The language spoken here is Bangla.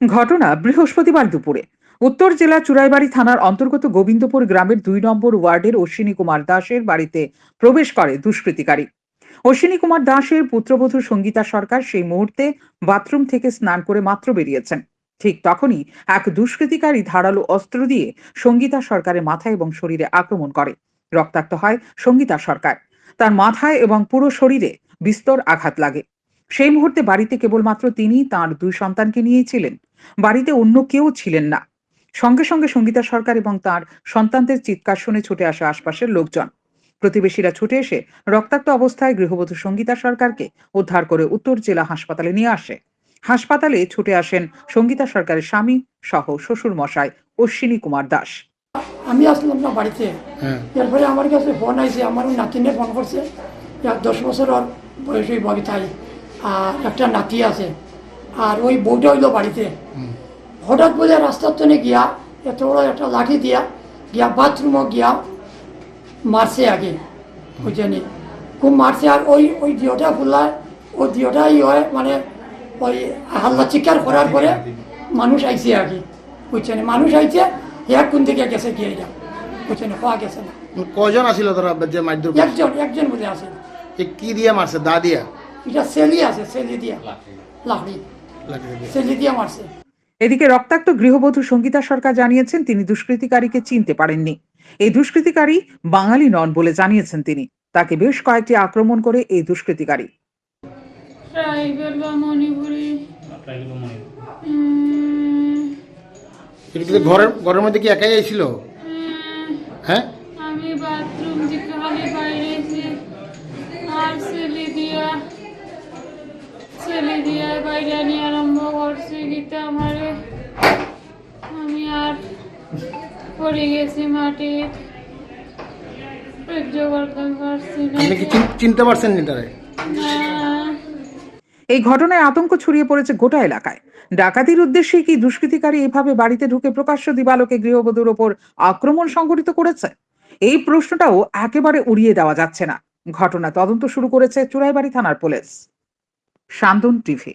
ঘটনা বৃহস্পতিবার দুপুরে। উত্তর জেলা চুরাইবাড়ি থানার অন্তর্গত গোবিন্দপুর গ্রামের দুই নম্বর ওয়ার্ডের অশ্বিনী কুমার দাসের বাড়িতে প্রবেশ করে দুষ্কৃতিকারী। অশ্বিনী কুমার দাসের পুত্রবধূ সঙ্গীতা সরকার সেই মুহূর্তে বাথরুম থেকে স্নান করে মাত্র বেরিয়েছেন। ঠিক তখনই এক দুষ্কৃতিকারী ধারালো অস্ত্র দিয়ে সঙ্গীতা সরকারের মাথায় এবং শরীরে আক্রমণ করে। রক্তাক্ত হয় সঙ্গীতা সরকার। তার মাথায় এবং পুরো শরীরে বিস্তর আঘাত লাগে। সেই মুহূর্তে বাড়িতে কেবলমাত্র তিনি তার দুই সন্তানকে নিয়েই ছিলেন। বাড়িতে অন্য কেউ ছিলেন না। সঙ্গে সঙ্গে সঙ্গীতা সরকার এবং তার সন্তানদের চিৎকার শুনে ছুটে আসে আশপাশের লোকজন। প্রতিবেশীরা ছুটে এসে রক্তাক্ত অবস্থায় গৃহবধূ সঙ্গীতা সরকারকে উদ্ধার করে উত্তর জেলা হাসপাতালে নিয়ে আসে। হাসপাতালে ছুটে আসেন সঙ্গীতা সরকারের স্বামী সহ শ্বশুর মশাই অশ্বিনী কুমার দাস। আমি আসলাম না বাড়িতে। হ্যাঁ। এরপরে আমার কাছে ফোন আইছে আমার ওই নাতিনে ফোন করছে। দশ বছর বয়স ওই আর একটা নাতি আছে। আর ওই বউটা হইল বাড়িতে। হঠাৎ বলে রাস্তার তনে গিয়া এত বড় একটা লাঠি দিয়া গিয়া বাথরুমও গিয়া মারছে আগে বুঝছেনি খুব মারছে আর ওই ওই দিওটা ফুলায় ওই দিওটাই হয় মানে ওই হাল্লা চিৎকার করার পরে মানুষ আইছে আগে বুঝছেন? মানুষ আইছে এক কোন থেকে গেছে গিয়ে এটা বুঝছেন? হওয়া গেছে না। কজন আছিল তোরা যে মারধর একজন একজন বুঝে আছে কি দিয়ে মারছে? দা দিয়া? এটা সেলি আছে সেলি দিয়া। লাকড়ি মারছে এদিকে রক্তাক্ত গৃহবধূ সঙ্গীতা সরকার জানিয়েছেন তিনি দুষ্কৃতিকারীকে চিনতে পারেননি। এই দুষ্কৃতিকারী বাঙালি নন বলে জানিয়েছেন তিনি। তাকে বেশ কয়েকটি আক্রমণ করে এই দুষ্কৃতিকারী। ট্রাইবেল বা মণিপুরি ঘরের ঘরের মধ্যে কি একাই আইছিল? হ্যাঁ? আমি বাথরুম থেকে বাইরেছি আর ছেলে দিয়া ছেলে দিয়া বাইরে নিয়ে আমারে আমি আর পড়ে গেছি মাটির সহ্য করতে পারছি না। আপনি কি চিনতে পারছেন নি। এই ঘটনায় আতঙ্ক ছড়িয়ে পড়েছে গোটা এলাকায়। ডাকাতির উদ্দেশ্যে কি দুষ্কৃতিকারী এভাবে বাড়িতে ঢুকে প্রকাশ্য দিবালোকে গৃহবধূর ওপর আক্রমণ সংঘটিত করেছে? এই প্রশ্নটাও একেবারে উড়িয়ে দেওয়া যাচ্ছে না। ঘটনা তদন্ত শুরু করেছে চুরাইবাড়ি থানার পুলিশ। শান্তন টিভি।